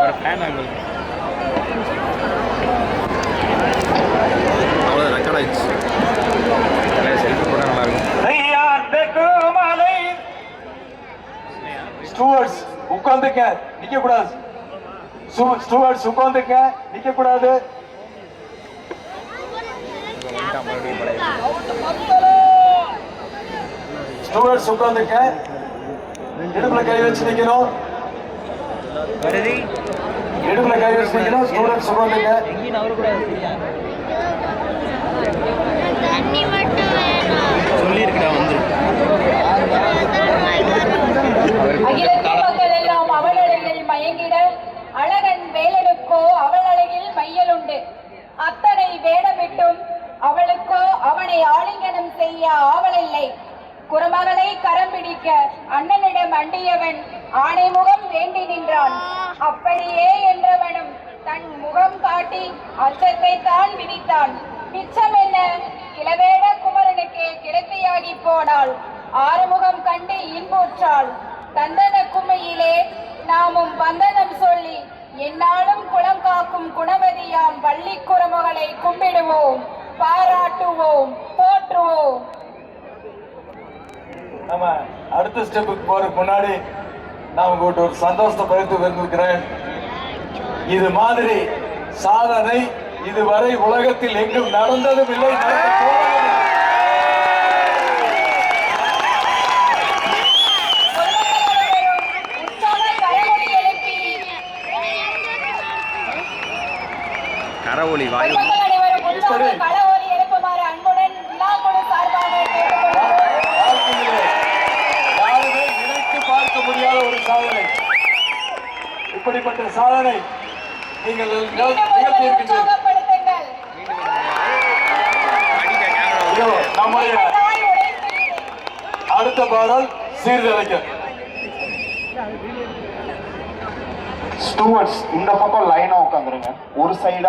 ஒரு fan angle அவ்வளோ record ஆயிடுச்சு. செல்ஃபி கூட நல்லா இருக்கும். ஸ்டூவர்ட்ஸ் உட்கார்ந்துக்க நிக்க கூடாது ஸ்டூவர்ட்ஸ் உட்கார்ந்துக்க நிக்க கூடாது ஸ்டூவர்ட்ஸ் உட்கார்ந்துக்க இடுப்புல கை வச்சு நிக்கணும். வருதி இடுப்புல கை வச்சு நிக்கணும் ஸ்டூடெண்ட்ஸ் உட்கார்ந்துக்க தண்ணி மட்டும் வேணும். சொல்லியிருக்கா வந்து. மயங்கிட அழகன் வேலனுக்கோ அவள் அழகில் மையலுண்டு அத்தனை வேடமிட்டும் அவளுக்கோ அவனை ஆலிங்கனம் செய்ய ஆவலில்லை குறமகளை கரம் பிடிக்க அண்ணனிடம் அண்டியவன் ஆணைமுகம் வேண்டி நின்றான். அப்படியே என்றவனும் தன் முகம் காட்டி அச்சத்தை தான் விதித்தான். மிச்சம் என்ன? இளவேட குமரனுக்கு கிடத்தையாகி போனாள். ஆறுமுகம் கண்டு இன்புற்றாள். தந்தன கும்மையிலே நாமும் வந்தனம் சொல்லி என்னாலும் குளம் காக்கும் குணவதியாம் வள்ளி குரமுகளை கும்பிடுவோம். பாராட்டுவோம். போற்றுவோம். நம்ம அடுத்த ஸ்டெப்புக்கு போறதுக்கு முன்னாடி நான் உங்கள்கிட்ட ஒரு சந்தோஷத்தை பகிர்ந்து விரும்புகிறேன் இது மாதிரி சாதனை இதுவரை உலகத்தில் எங்கும் நடந்ததும் இல்லை கரவொலி வாயு. இப்படிப்பட்ட சாதனை நீங்கள் நம்முடைய அடுத்த பாடல் சீர்திருத்த ஸ்டூவர்ட்ஸ் இந்த பக்கம் லைனா உட்காந்துருங்க. ஒரு சைடா